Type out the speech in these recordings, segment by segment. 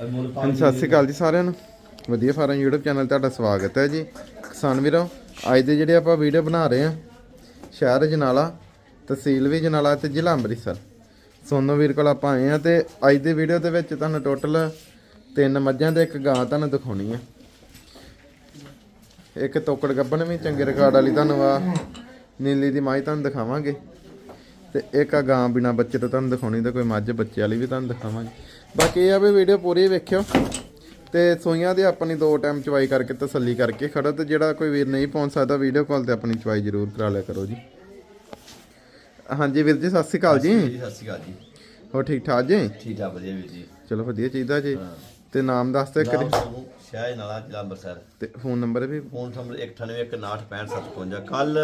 ਹਾਂਜੀ, ਸਤਿ ਸ਼੍ਰੀ ਅਕਾਲ ਜੀ ਸਾਰਿਆਂ ਨੂੰ। ਵਧੀਆ ਫਾਰਮ YouTube ਚੈਨਲ ਤੁਹਾਡਾ ਸਵਾਗਤ ਹੈ ਜੀ। ਕਿਸਾਨ ਵੀਰੋ, ਅੱਜ ਦੇ ਜਿਹੜੇ ਆਪਾਂ ਵੀਡੀਓ ਬਣਾ ਰਹੇ ਹਾਂ, ਸ਼ਹਿਰ ਜਨਾਲਾ, ਤਹਿਸੀਲ ਵੀ ਜਨਾਲਾ ਤੇ ਜ਼ਿਲ੍ਹਾ ਅੰਮ੍ਰਿਤਸਰ। ਸੋਨੋ ਵੀਰ ਕੋਲ ਆਪਾਂ ਆਏ ਆ ਤੇ ਅੱਜ ਦੀ ਵੀਡੀਓ ਦੇ ਵਿੱਚ ਤੁਹਾਨੂੰ ਟੋਟਲ ਤਿੰਨ ਮੱਝਾਂ ਤੇ ਇੱਕ ਗਾਂ ਤੁਹਾਨੂੰ ਦਿਖਾਉਣੀ ਆ। ਇੱਕ ਤੋਕੜ ਗੱਬਣ ਵੀ, ਚੰਗੇ ਰਿਕਾਰਡ ਵਾਲੀ ਤੁਹਾਨੂੰ ਆ। ਨੀਲੀ ਦੀ ਮਾਈ ਤੁਹਾਨੂੰ ਦਿਖਾਵਾਂਗੇ। ਤੇ ਇੱਕ ਆ ਗਾਂ ਬਿਨਾ ਬੱਚੇ ਤੋਂ ਤੁਹਾਨੂੰ ਦਿਖਾਉਣੀ ਤੇ ਕੋਈ ਮੱਝ ਬੱਚੇ ਵਾਲੀ ਵੀ ਤੁਹਾਨੂੰ ਦਿਖਾਵਾਂਗੇ। ਬਾਕੀ ਇਹ ਆ ਵੀ ਵੀਡੀਓ ਪੂਰੀ ਵੇਖਿਓ ਤੇ ਸੋਈਆਂ ਦੇ ਆਪਣੀ ਦੋ ਟਾਈਮ ਚਵਾਈ ਕਰਕੇ ਤਸੱਲੀ ਕਰਕੇ ਖੜੋ ਤੇ ਜਿਹੜਾ ਕੋਈ ਵੀਰ ਨਹੀਂ ਪਹੁੰਚ ਸਕਦਾ ਵੀਡੀਓ ਕਾਲ ਤੇ ਆਪਣੀ ਚਵਾਈ ਜ਼ਰੂਰ ਕਰਾ ਲਿਆ ਕਰੋ ਜੀ। ਹਾਂਜੀ ਵੀਰ ਜੀ ਸਤਿ ਸ਼੍ਰੀ ਅਕਾਲ ਜੀ। ਸਤਿ ਸ਼੍ਰੀ ਅਕਾਲ ਜੀ ਹੋ ਠੀਕ ਠਾਕ ਜੀ? ਠੀਕ ਠਾਕ ਵਧੀਆ ਵੀਰ ਜੀ। ਚਲੋ ਵਧੀਆ ਚਾਹੀਦਾ ਜੀ। ਤੇ ਨਾਮ ਦੱਸ ਤੇ ਕਰੀ ਸ਼ਾਹ ਨਾਲਾ ਜ਼ਿਲ੍ਹਾ ਅੰਮ੍ਰਿਤਸਰ। ਤੇ ਫੋਨ ਨੰਬਰ ਵੀ। ਫੋਨ ਨੰਬਰ 9819655755 ਕੱਲ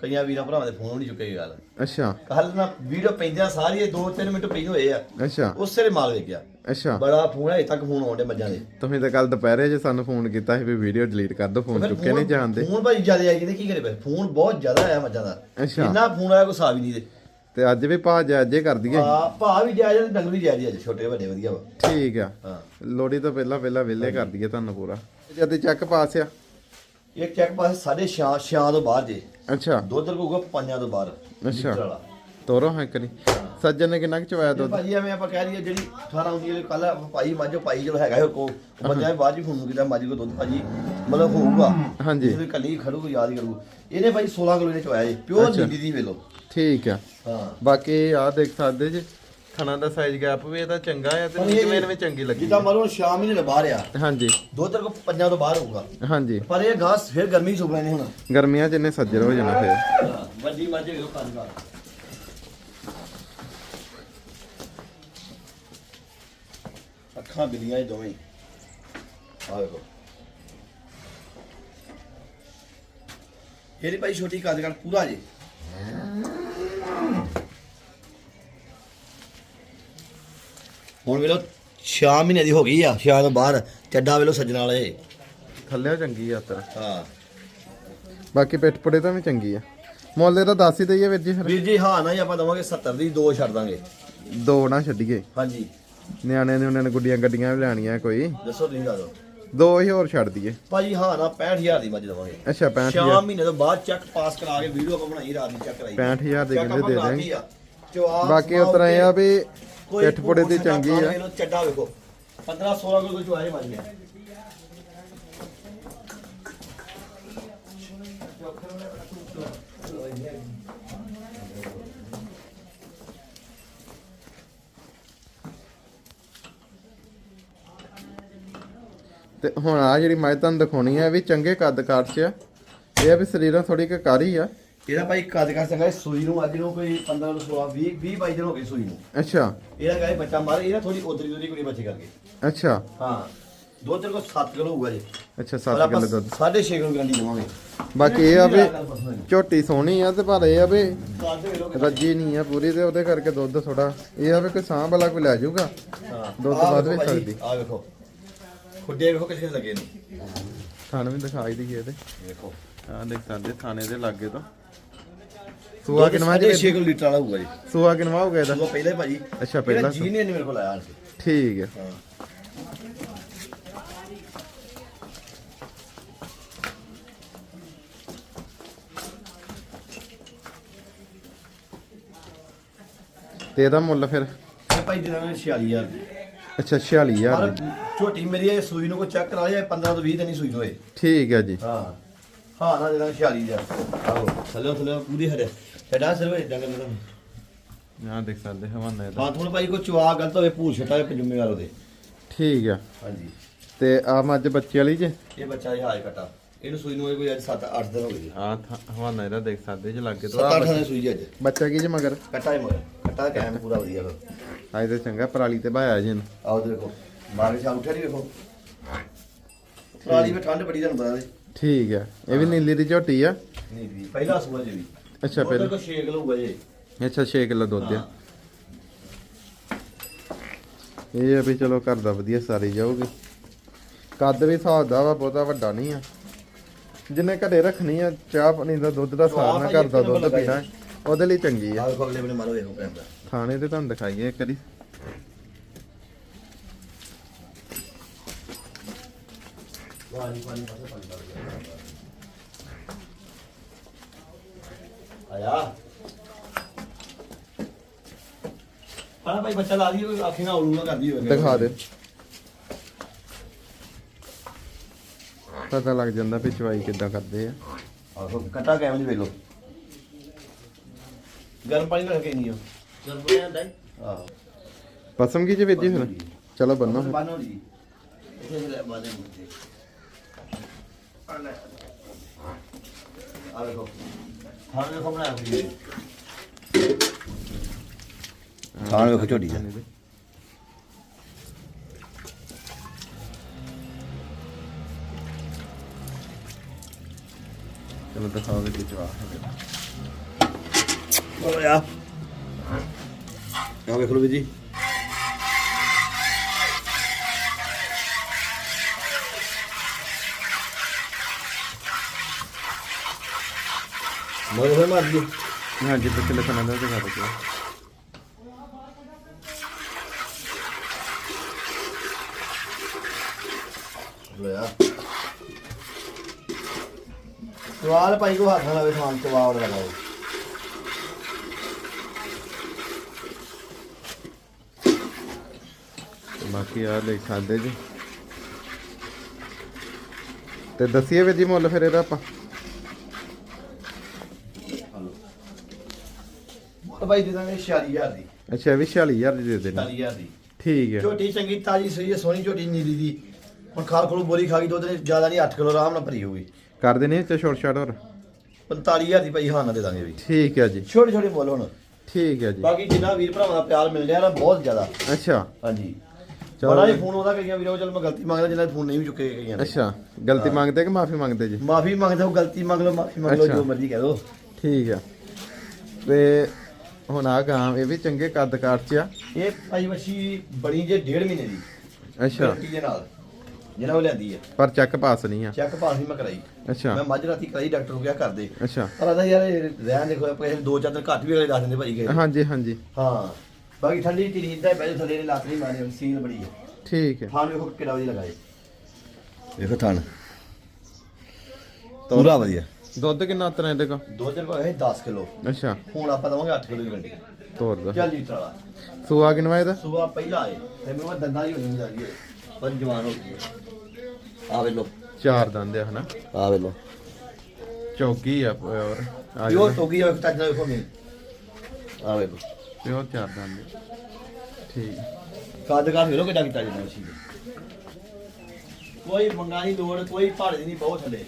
ਕਈਆਂ ਵੀਰਾਂ ਭਰਾਵਾਂ ਦੇ ਫੋਨ ਨਹੀਂ ਚੁੱਕੇ ਗੱਲ। ਅੱਛਾ। ਕੱਲ ਨਾ ਵੀਡੀਓ ਪੈਂਦਿਆਂ ਸਾਰੀ 2-3 ਮਿੰਟ ਪਈ ਹੋਏ ਆ। ਅੱਛਾ। ਉਸੇ ਦੇ ਮਾਲ ਵੇਖਿਆ। ਅੱਛਾ। ਬੜਾ ਫੋਨ ਹੈ ਤੱਕ ਫੋਨ ਆਉਂਦੇ ਮੱਝਾਂ ਦੇ। ਤੁਸੀਂ ਤਾਂ ਕੱਲ ਦੁਪਹਿਰੇ ਜੇ ਸਾਨੂੰ ਫੋਨ ਕੀਤਾ ਸੀ ਵੀ ਵੀਡੀਓ ਡਿਲੀਟ ਕਰ ਦਿਓ ਫੋਨ ਚੁੱਕੇ ਨਹੀਂ ਜਾਣਦੇ ਫੋਨ ਭਾਈ ਜ਼ਿਆਦਾ ਆਈ ਕਹਿੰਦੇ ਕੀ ਕਰੇ ਫਿਰ? ਫੋਨ ਬਹੁਤ ਜ਼ਿਆਦਾ ਆਇਆ ਮੱਝਾਂ ਦਾ। ਅੱਛਾ। ਇੰਨਾ ਫੋਨ ਆਇਆ ਕੋਈ ਹਿਸਾਬ ਹੀ ਨਹੀਂ ਦੇ ਤੇ ਅੱਜ ਵੀ ਭਾ ਜਾਜੇ ਕਰ ਦਈਏ ਆ ਭਾ ਵੀ ਜਾਇਜ਼ ਤੇ ਡੰਗਰ ਵੀ ਜਾਇਜ਼ ਅੱਜ ਛੋਟੇ ਵੱਡੇ ਵਧੀਆ ਵਾ। ਠੀਕ ਆ। ਹਾਂ। ਲੋੜੀ ਤੋਂ ਪਹਿਲਾਂ ਪਹਿਲਾਂ ਵਿਲੇ ਕਰ ਦਈਏ ਤੁਹਾਨੂੰ ਪੂਰਾ। ਜਦ ਚੈੱਕ ਪਾਸ ਆ। ਇਹ ਚੈੱਕ ਪਾਸ 6:30 6 ਤੋਂ ਬਾਅਦ ਜੇ। ਅੱਛਾ। ਦੁੱਧ ਰਕੂਗਾ 5 ਤੋਂ ਬਾਹਰ ਅੱਛਾ। ਲੀਟਰ ਵਾਲਾ। ਤੋਰੋ ਹੈ ਕਰੀ ਸੱਜਣ ਨੇ ਕਿੰਨਾ ਕੁ ਚਵਾਇਆ ਦੁੱਧ? ਭਾਜੀ ਐਵੇਂ ਆਪਾਂ ਕਹਿ ਰਹੀਏ ਜਿਹੜੀ 18 ਹੁੰਦੀ ਹੈ ਕੱਲ ਭਾਈ ਮਾਝੋ ਭਾਈ ਚਲੋ ਹੈਗਾ ਉਹ ਕੋ ਬਾਅਦ ਜੀ ਫੋਨ ਕੀਤਾ ਮਾਝੀ ਕੋ ਦੁੱਧ ਭਾਜੀ ਮਤਲਬ ਹੋਊਗਾ। ਹਾਂਜੀ। ਜੇ ਕੱਲੀ ਖੜੂ ਯਾਦ ਹੀ ਕਰੂ। ਇਹਨੇ ਭਾਈ 16 ਕਿਲੋ ਨੇ ਚੋਇਆ ਜੀ ਪਿਓਰ ਅੱਛਾ। ਨੀਲੀ ਦੀ ਵੇਲੋ। ਠੀਕ ਆ। ਹਾਂ। ਬਾਕੀ ਆ ਦੇਖ ਸਕਦੇ ਜੀ ਥਣਾ ਦਾ ਸਾਈਜ਼ ਗੈਪ ਵੀ ਇਹਦਾ ਚੰਗਾ ਆ ਤੇ ਇਹ- ਨੀਚਵੇਂ ਵੀ ਚੰਗੀ ਲੱਗੀ ਜਿੱਦਾਂ ਮੰਨ ਲਓ ਸ਼ਾਮ ਹੀ ਨੇ ਬਾਹਰ ਆ ਹਾਂਜੀ। ਦੁੱਧ ਕੋ ਪੰਜਾਂ ਤੋਂ ਬਾਹਰ ਹੋਊਗਾ। ਹਾਂਜੀ। ਪਰ ਇਹ ਘਾਸ ਫਿਰ ਗਰਮੀ ਸੁਪਨੇ ਨੇ ਹੁਣ। ਗਰਮੀਆਂ ਚ ਇਹਨੇ ਸੱਜਰ ਹੋ ਜਾਣਾ ਫੇਰ। ਵੱਡੀ ਮਾਝੇ ਵੇਖੋ ਕੰਨ ਅੱਖਾਂ ਬਿਲੀਆਂ ਇਹ ਦੋਵੇਂ। ਆ ਵੇਖੋ। ਇਹਦੀ ਭਾਈ ਛੋਟੀ ਕੱਦ ਕਰ ਪੂਰਾ ਜੇ। ਹੁਣ ਵੇਲੋ 6 ਮਹੀਨੇ ਦੀ ਹੋ ਗਈ ਆ ਛਿਆ ਤੋਂ ਬਾਹਰ ਚੱਡਾ ਵੇਲੋ ਸੱਜਣ ਵਾਲੇ। ਥੱਲੇ ਚੰਗੀ ਆ ਤਰ ਹਾਂ। ਬਾਕੀ ਪਿੱਠ ਪੁੜੇ ਤਾਂ ਵੀ ਚੰਗੀ ਆ। ਮੁੱਲ ਇਹਦਾ ਦੱਸ ਹੀ ਦਈਏ ਵੀਰ ਜੀ ਫਿਰ। ਵੀਰ ਜੀ ਹਾਂ ਨਾ ਹੀ ਆਪਾਂ ਦਵਾਂਗੇ 70 ਦੀ ਦੋ ਛੱਡ ਦਾਂਗੇ। ਦੋ ਨਾ ਛੱਡੀਏ। ਹਾਂਜੀ। ਨਿਆਣਿਆਂ ਨੇ ਉਹਨਾਂ ਨੇ ਗੁੱਡੀਆਂ ਗੱਡੀਆਂ ਵੀ ਲੈਣੀਆਂ ਕੋਈ। ਦੱਸੋ ਤੁਸੀਂ ਦੱਸੋ ਦੋ ਹੀ ਹੋਰ ਛੱਡ ਦਈਏ। ਭਾਜੀ ਹਾਂ ਨਾ 65000 ਦੀ ਮੱਝ ਦਵਾਂਗੇ। ਅੱਛਾ 65 ਸ਼ਾਮ ਮਹੀਨੇ ਤੋਂ ਬਾਅਦ ਚੈੱਕ ਪਾਸ ਕਰਾ ਕੇ ਵੀਡੀਓ ਆਪਾਂ ਬਣਾਈ ਰਾਤ ਦੀ ਚੈੱਕ ਕਰਾਈ। 65000 ਦੇ ਕਹਿੰਦੇ ਦੇ। ਜਵਾਬ ਬਾਕੀ ਉਤਰਾ ਇਹ ਆ ਵੀ ਪਿੱਠ ਪੁੜੇ ਭੂਰ ਚੰਗੀ ਆ। ਛੱਡਾ ਚੱਡਾ ਵੇਖੋ। 15 16 ਕਿਲੋ ਚੁਆਏ ਮੱਝ ਨੇ ਤੇ ਹੁਣ ਆ ਜਿਹੜੀ ਮੈਂ ਤੁਹਾਨੂੰ ਦਿਖਾਉਣੀ ਆ ਵੀ ਚੰਗੇ ਕੱਦ ਕਾਠ 'ਚ ਆ। ਇਹ ਆ ਵੀ ਸਰੀਰਾਂ ਥੋੜੀ ਕੁ ਕਾਰੀ ਆ। ਇਹਦਾ ਭਾਈ ਕਦ ਕਰ ਸੰਗਾ ਸੂਈ ਨੂੰ ਅੱਜ ਨੂੰ ਕੋਈ 15 ਤੋਂ 16 20 20 22 ਦਿਨ ਹੋ ਗਏ ਸੂਈ ਨੂੰ। ਅੱਛਾ। ਇਹਦਾ ਗਾਇ ਬੱਚਾ ਮਾਰ ਇਹਦਾ ਥੋੜੀ ਉਧਰੀ ਉਧਰੀ ਕੁੜੀ ਬੱਚੇ ਕਰਕੇ। ਅੱਛਾ। ਹਾਂ ਦੁੱਧ ਤੇਰੇ ਕੋਲ 7 ਕਿਲੋ ਹੋਊਗਾ ਜੀ। ਅੱਛਾ ਪਰ 7 ਆਪਾਂ ਕਿਲੋ ਦੁੱਧ। 6.5 ਕਿਲੋ ਗਰੰਟੀ ਦੇਵਾਂਗੇ। ਬਾਕੀ ਇਹ ਆ ਵੀ ਝੋਟੀ ਸੋਹਣੀ ਆ ਤੇ ਪਰ ਇਹ ਆ ਵੀ ਰੱਜੀ ਨਹੀਂ ਆ ਪੂਰੀ ਤੇ ਉਹਦੇ ਕਰਕੇ ਦੁੱਧ ਥੋੜਾ ਇਹ ਆ ਵੀ ਕੋਈ ਸਾਂਭ ਵਾਲਾ ਕੋਈ ਲੈ ਜਾਊਗਾ। ਹਾਂ। ਦੁੱਧ ਵੱਧ ਵੇਖੋ ਵੀ ਭਾਜੀ, ਸਕਦੀ। ਆਹ ਵੇਖੋ ਖੁੱਡੇ ਵੇਖੋ ਕਿੱਥੇ ਲੱਗੇ ਨੇ। ਥਣ ਵੀ ਦਿਖਾਈ ਦੀ ਇਹਦੇ। ਵੇਖੋ ਆ ਦੇਖ ਸਕਦੇ ਥਾਣੇ ਦੇ ਲਾਗੇ ਤੋਂ। ਸੂਆ ਕਿਨਵਾ ਜੀ? 6 ਕਿਲੋ ਲੀਟਰ ਵਾਲਾ ਹੋਊਗਾ ਜੀ। ਸੂਆ ਕਿਨਵਾ ਹੋ ਗਿਆ ਇਹਦਾ? ਉਹ ਪਹਿਲੇ ਭਾਜੀ। ਅੱਛਾ, ਪਹਿਲਾ ਜੀ ਨੇ ਮੇਰੇ ਕੋਲ ਆਇਆ ਸੀ ਠੀਕ ਹੈ। ਹਾਂ। ਤੇ ਇਹਦਾ ਮੁੱਲ ਫਿਰ? ਇਹ ਭਾਈ ਦੇ ਦਾਂਗੇ 46000 ਦੀ ਅੱਛਾ 46000 ਪਰ ਦੀ। ਝੋਟੀ ਮੇਰੀ ਇਹ ਸੂਈ ਨੂੰ ਕੋਈ ਚੈੱਕ ਕਰਾ ਲਿਆ 15 ਤੋਂ 20 ਦਿਨ ਹੀ ਸੂਈ ਹੋਏ। ਠੀਕ ਹੈ ਜੀ। ਹਾਂ। ਹਾਂ ਨਾ ਦੇ ਦਾਂਗੇ 46000 ਆਹੋ। ਥੱਲੇ ਥੱਲੇ ਪੂਰੀ ਹਰੇ। ਛੱਡਾ ਸਿਰਫ ਡੰਗਰ ਨੂੰ ਆ ਦੇਖ ਸਕਦੇ ਹਵਾਨਾ ਇਹਦਾ। ਹਾਂ ਤੁਹਾਨੂੰ ਭਾਈ ਕੋਈ ਚਵਾ ਗਲਤ ਹੋਵੇ ਭੂਲ ਛੱਟਾ ਇਹ ਜ਼ਿੰਮੇਵਾਰ ਉਹਦੇ ਠੀਕ ਆ। ਹਾਂਜੀ। ਤੇ ਆ ਮੱਝ ਬੱਚੇ ਵਾਲੀ ਜੇ ਇਹ ਬੱਚਾ ਇਹ ਹਾਜ ਕਟਾ। ਇਹਨੂੰ ਸੂਈ ਨੂੰ ਕੋਈ ਅੱਜ 7-8 ਦਿਨ ਹੋ ਗਏ ਜੀ। ਆ ਹਵਾਨਾ ਇਹਦਾ ਦੇਖ ਸਕਦੇ ਜੇ ਲਾਗੇ ਤੋਂ 7-8 ਆ ਦਿਨ ਸੂਈ ਜੀ ਅੱਜ। ਬੱਚਾ ਕੀ ਜੇ ਮਗਰ? ਕਟਾ ਹੀ ਮਗਰ। ਕਟਾ ਕੈਮ ਪੂਰਾ ਵਧੀਆ ਫਿਰ ਇਹਦੇ ਚੰਗਾ ਪਰਾਲੀ ਤੇ ਭਾਇਆ ਜੀ ਇਹਨੂੰ। ਆਓ ਦੇਖੋ ਮਾਰੇ ਸ਼ਾ ਉੱਠਿਆ ਨਹੀਂ ਵੇਖੋ। ਪਰਾਲੀ ਵਿੱਚ ਠੰਡ ਬੜੀ ਤੁਹਾਨੂੰ ਪਤਾ ਤੇ। ਠੀਕ ਆ ਇਹ ਵੀ ਨੀਲੀ ਦੀ ਝੋਟੀ ਆ? ਨਹੀਂ ਵੀ ਪਹਿਲਾ ਸੂਆ ਜੀ ਵੀ। ਅੱਛਾ ਪਹਿਲਾਂ ਪਹਿਲਾਂ। ਕੋ 6 ਕਿਲੋ ਹੋਊਗਾ ਜੀ। ਅੱਛਾ 6 ਕਿਲੋ ਦੁੱਧ ਆ। ਇਹ ਆ ਵੀ ਚਲੋ ਘਰ ਦਾ ਵਧੀਆ ਸਾਰੀ ਜਾਊਗੀ। ਕੱਦ ਵੀ ਹਿਸਾਬ ਦਾ ਵਾ ਬਹੁਤਾ ਵੱਡਾ ਨਹੀਂ ਆ। ਜਿੰਨੇ ਘਰੇ ਰੱਖਣੀ ਆ ਚਾਹ ਪਾਣੀ ਦਾ ਦੁੱਧ ਦਾ ਸਾਰਨਾ ਘਰ ਦਾ ਦੁੱਧ ਪੀਣਾ ਉਹਦੇ ਲਈ ਚੰਗੀ ਆ। ਆਹ ਅਗਲੇ ਬਨੇ ਮਾਰੋ ਵੇਖੋ ਪੈਂਦਾ ਥਾਣੇ ਤੇ ਤੁਹਾਨੂੰ ਦਿਖਾਈਏ ਇੱਕ ਵਾਰੀ। ਪਾਣੀ ਪਾਣੀ ਪਾਸੇ ਪਾਣੀ ਪਾ ਦੇ ਆਇਆ। ਪਾਣਾ ਭਾਈ ਬੱਚਾ ਲਾ ਦੀ ਆਖੀ ਨਾ ਉਲੂ ਨਾ ਕਰਦੀ ਹੋਵੇ। ਦਿਖਾ ਦੇ। ਪਤਾ ਲੱਗ ਜਾਂਦਾ ਵੀ ਚਵਾਈ ਕਿੱਦਾਂ ਕਰਦੇ ਆ। ਆਹੋ ਕਟਾ ਕੈਮ ਦੀ ਵੇਖ ਲੋ ਗਰਮ ਪਾਣੀ ਨਾਲ ਕੇ ਨਹੀਂ ਗਰਮ ਪਾਣੀ ਆਂਦਾ ਆਹੋ। ਪਸਮ ਕੀ ਚ ਵੇਦੀ ਫਿਰ? ਚਲੋ ਬੰਨੋ। ਬਾਨੋ ਜੀ। ਇੱਥੇ ਲੈ ਬਾਦੇ ਮੁੱਤੇ ਆ ਲੈ ਆ ਵੇਖੋ ਥਾਣ ਵੇਖੋ ਬਣਾਇਆ ਹੋਈ ਥਾਣ ਵੇਖੋ ਝੋਟੀ ਦਾ ਚਲੋ ਦਿਖਾਓ ਵੀ ਚਵਾ ਬੋਲੋ ਯਾ ਆ। ਵੇਖ ਲਓ ਵੀ ਜੀ। ਮਗਰ ਹੋਏ ਮਾਰ ਦੀ ਹਾਂਜੀ ਪਿਛਲੇ ਖਾਣਾ ਦਾ ਦਿਖਾ ਦਿਓ ਲੋ ਯਾ ਸਵਾਲ ਭਾਈ ਕੋ ਹੱਥ ਨਾਲ ਲਾਵੇ ਸਮਾਨ ਚਵਾੜ ਲਗਾਓ ਤੇ ਬਾਕੀ ਆ ਲੈ ਖਾਦੇ ਜੀ। ਤੇ ਦੱਸੀਏ ਵੀ ਜੀ ਮੁੱਲ ਫਿਰ ਇਹਦਾ ਆਪਾਂ। ਭਾਈ ਦੇ ਦਾਂਗੇ 46000 ਦੀ। ਅੱਛਾ ਵੀ 46000 ਦੀ ਦੇ ਦੇਣਾ। 40000 ਦੀ। ਠੀਕ ਹੈ। ਝੋਟੀ ਚੰਗੀ ਤਾਜੀ ਸਹੀ ਹੈ ਸੋਹਣੀ ਝੋਟੀ ਨੀਲੀ ਦੀ। ਹੁਣ ਖਾਲ ਖੋਲ ਬੋਰੀ ਖਾ ਗਈ ਦੁੱਧ ਨੇ ਜ਼ਿਆਦਾ ਨਹੀਂ 8 ਕਿਲੋ ਆਰਾਮ ਨਾਲ ਭਰੀ ਹੋਊਗੀ। ਕਰ ਦੇਣੇ ਤੇ ਛੋਟ ਛਾਟ ਹੋਰ? 45000 ਦੀ ਭਾਈ ਹਾਂ ਨਾ ਦੇ ਦਾਂਗੇ ਵੀ। ਠੀਕ ਹੈ ਜੀ। ਛੋਟੇ ਛੋਟੇ ਬੋਲ ਹੁਣ। ਠੀਕ ਹੈ ਜੀ। ਬਾਕੀ ਜਿੰਨਾ ਵੀਰ ਭਰਾਵਾਂ ਦਾ ਪਿਆਰ ਮਿਲ ਰਿਹਾ ਨਾ ਬਹੁਤ ਜ਼ਿਆਦਾ। ਅੱਛਾ। ਹਾਂਜੀ। ਚਲੋ ਬੜਾ ਹੀ। ਫੋਨ ਉਹਦਾ ਕਈਆਂ ਵੀਰੋ ਚਲ ਮੈਂ ਗਲਤੀ ਮੰਗਦਾ ਜਿਨ੍ਹਾਂ ਦੇ ਫੋਨ ਨਹੀਂ ਵੀ ਚੁੱਕੇ ਗਈਆਂ ਨੇ। ਅੱਛਾ। ਗਲਤੀ ਮੰਗਦੇ ਕਿ ਮਾਫੀ ਮੰਗਦੇ ਜੀ? ਮਾਫੀ ਮੰਗਦਾ ਉਹ ਗਲਤੀ ਮੰਗ ਲਓ ਮਾਫੀ ਮੰਗ ਲਓ। ਜੋ ਮਰਜ਼ੀ ਕਹਿ ਦਿਓ ਠੀਕ ਆ ਤੇ ਹੁਣ ਆ ਗਾਂ ਇਹ ਵੀ ਚੰਗੇ ਕੱਦ ਕਾਠ ਚ ਆ। ਇਹ ਭਾਈ ਵਸ਼ੀ ਬਣੀ ਜੇ ਡੇਢ ਮਹੀਨੇ ਦੀ। ਅੱਛਾ। ਗਰੰਟੀ ਦੇ ਨਾਲ ਜਿਹਨਾਂ ਉਹ ਲਿਆਂਦੀ ਹੈ ਪਰ ਚੈੱਕ ਪਾਸ ਨਹੀਂ ਆ। ਚੈੱਕ ਪਾਸ ਵੀ ਮੈਂ ਕਰਾਈ। ਅੱਛਾ। ਮੈਂ ਮੱਝ ਰਾਤੀ ਕਰਾਈ ਡਾਕਟਰ ਨੂੰ ਕਿਹਾ ਕਰਦੇ ਅੱਛਾ। ਪਰ ਆਦਾ ਯਾਰ ਇਹ ਰਹਿਣ ਦੇ ਕੋਈ ਪੈਸੇ ਦੋ ਚਾਰ ਦਿਨ ਘੱਟ ਵੀ ਅਗਲੇ ਦੱਸ ਦਿੰਦੇ ਭਾਈ ਗਏ। ਹਾਂਜੀ ਹਾਂਜੀ। ਹਾਂ। ਬਾਕੀ ਠੰਡੀ ਢੀਰੀ ਇਦਾਂ ਬੈਠੇ ਥੱਲੇ ਨੇ ਲੱਤ ਨਹੀਂ ਮਾਰੀ ਸੀਲ ਬੜੀ ਹੈ ਠੀਕ ਹੈ। ਥਾਣ ਵੇਖੋ ਕਿਹੜਾ ਵਧੀਆ ਲਗਾਏ। ਵੇਖੋ ਥਾਣ। ਪੂਰਾ ਵਧੀਆ। ਦੁੱਧ ਕਿੰਨਾ ਤਰ੍ਹਾਂ ਇਹਦੇ ਕੋ ਦੋ ਦਿਨ ਕੋਲ ਹੈ 10 ਕਿਲੋ। ਅੱਛਾ। ਹੁਣ ਆਪਾਂ ਦਵਾਂਗੇ 8 ਕਿਲੋ ਦੀ ਗੰਢੀ ਤੋਰ ਦੋ। ਚੱਲ ਲੀਟਰ ਵਾਲਾ ਸੂਆ ਕਿੰਨਾ ਇਹਦਾ? ਸਵੇਰ ਪਹਿਲਾਂ ਆਏ ਤੇ ਉਹ ਦੰਦਾਂ ਹੀ ਹੋਣੀ ਜਾਂਦੀ ਹੈ ਪਰ ਜਵਾਨ ਹੋ ਗਈ ਹੈ। ਆ ਵੇ ਲੋ ਚਾਰ ਦੰਦ ਆ ਹਨਾ? ਆ ਵੇ ਲੋ ਚੌਕੀ ਆ ਪਿਓਰ ਆ ਪਿਓ ਟੋਗੀ ਆ ਟੱਜ ਨਾਲ ਵੇਖੋ ਮੇ ਆ ਵੇ ਲੋ ਪਿਓਰ ਚਾਰ ਦੰਦ ਆ। ਠੀਕ। ਕਾਦ ਕਾਦ ਵੇਖੋ ਕਿੱਡਾ ਕੀਤਾ ਜਾਂਦਾ ਸੀ ਕੋਈ ਮੰਗਾਈ ਲੋੜ ਕੋਈ ਭਾੜੇ ਦੀ ਨਹੀਂ ਬਹੁਤ ਥੱਲੇ।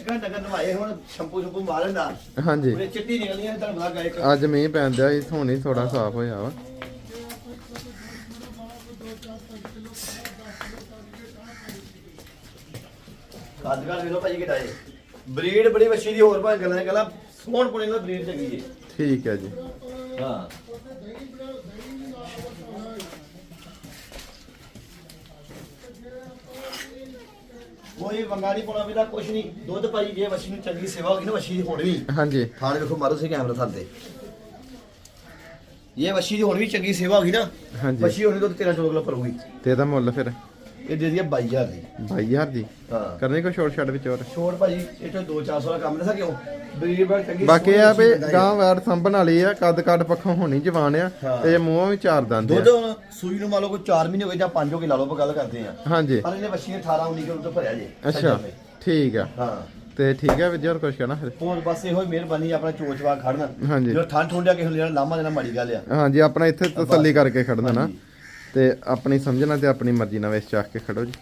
ਇੱਕ ਘੰਟਾ ਕਰ ਨਵਾਏ ਹੁਣ ਸ਼ੰਪੂ ਸ਼ੰਪੂ ਮਾਰ ਲੈਂਦਾ। ਹਾਂਜੀ। ਉਹਨੇ ਚਿੱਟੀ ਨਿਕਲਦੀਆਂ ਤੁਹਾਨੂੰ ਪਤਾ ਗਾਇਕ ਅੱਜ ਮੀਂਹ ਪੈਂਦਿਆ ਸੀ ਹੁਣ ਹੀ ਥੋੜਾ ਸਾਫ਼ ਹੋਇਆ ਵਾ। ਕੱਦ ਕਰ ਵੇਖੋ ਭਾਜੀ ਕਿੱਡਾ ਏ ਬਰੀਡ ਬੜੀ ਵੱਛੀ ਦੀ ਹੋਰ ਭਾਵੇਂ ਗੱਲਾਂ ਗੱਲਾਂ ਸੋਹਣ ਪੁਣੇ ਨਾਲ ਬਰੀਡ ਚੰਗੀ ਏ। ਠੀਕ ਹੈ ਜੀ। ਹਾਂ। ਕੋਈ ਵੰਗਾਰੀ ਪਾਉਣਾ ਵੀ ਤਾਂ ਕੁਛ ਨਹੀਂ। ਦੁੱਧ ਭਾਈ ਜੇ ਵੱਛੀ ਨੂੰ ਚੰਗੀ ਸੇਵਾ ਹੋਗੀ ਨਾ ਵੱਛੀ ਦੀ ਹੁਣ ਵੀ। ਹਾਂਜੀ। ਥਾਣੇ ਵੇਖੋ ਮਾਰੋ ਸੀ ਕੈਮਰਾ ਥੱਲੇ। ਇਹ ਵੱਛੀ ਦੀ ਹੁਣ ਵੀ ਚੰਗੀ ਸੇਵਾ ਹੋਗੀ ਨਾ ਹਾਂਜੀ। ਵੱਛੀ ਹੋਣੀ ਦੁੱਧ 13 14 ਕਿਲੋ ਭਰੂਗੀ ਤੇ ਇਹਦਾ ਮੁੱਲ ਫਿਰ। ਇਹ ਦੇ ਦਈਏ 22000 ਦੀ? 22000 ਜੀ ਹਾਂ। ਕਰਨੇ ਕੋ ਛੋਟ ਛੱਡ ਵਿੱਚ ਹੋਰ? ਛੋੜ ਭਾਜੀ ਇਹ ਤੋਂ 2-400 ਦਾ ਕੰਮ ਦੱਸਾਂ ਕਿਉਂ ਬਰੀਡ ਬੜ ਚੰਗੀ ਬਾਕੀ ਆ ਵੀ ਗਾਂ ਵੈਰ ਸੰਭਣ ਵਾਲੀ ਆ ਕੱਦ ਕੱਦ ਪੱਖੋਂ ਹੋਣੀ ਜਵਾਨ ਆ ਹਾਂ। ਤੇ ਮੂੰਹਾਂ ਵੀ ਚਾਰ ਦੰਦ ਦੁੱਧ ਹੁਣ ਸੂਈ ਨੂੰ ਮੰਨ ਲਓ ਕੋਈ 4 ਮਹੀਨੇ ਹੋ ਗਏ ਜਾਂ 5 ਹੋ ਗਏ ਲਾ ਲਓ ਆਪਾਂ ਗੱਲ ਕਰਦੇ ਆ ਹਾਂਜੀ। ਪਰ ਇਹਨੇ ਵੱਛੀ ਨੇ 18 19 ਕਿਲੋ ਤੋਂ ਭਰਿਆ ਜੇ ਅੱਛਾ ਨੇ। ਠੀਕ ਆ। ਹਾਂ। ਤੇ ਠੀਕ ਆ ਵੀ ਜੀ ਹੋਰ ਕੁਝ ਕਹਿਣਾ ਫਿਰ? ਹੋਰ ਬਸ ਇਹੋ ਹੀ ਮਿਹਰਬਾਨੀ ਆਪਣਾ ਚੋਚਵਾ ਖੜਨਾ। ਹਾਂਜੀ। ਜੋ ਠੰਡ ਠੁੰਡਿਆ ਕਿਸੇ ਨੂੰ ਲੈਣਾ ਲਾਮਾ ਦੇਣਾ ਮਾੜੀ ਗੱਲ ਆ। ਹਾਂਜੀ ਆਪਣਾ ਇੱਥੇ ਤਸੱਲੀ ਕਰਕੇ ਖੜਨਾ ਨਾ। ਤੇ ਆਪਣੀ ਸਮਝਣਾ ਤੇ ਆਪਣੀ ਮਰਜ਼ੀ ਨਾਲ ਵੇਚ ਚਾਹ ਕੇ ਖੜੋ ਜੀ।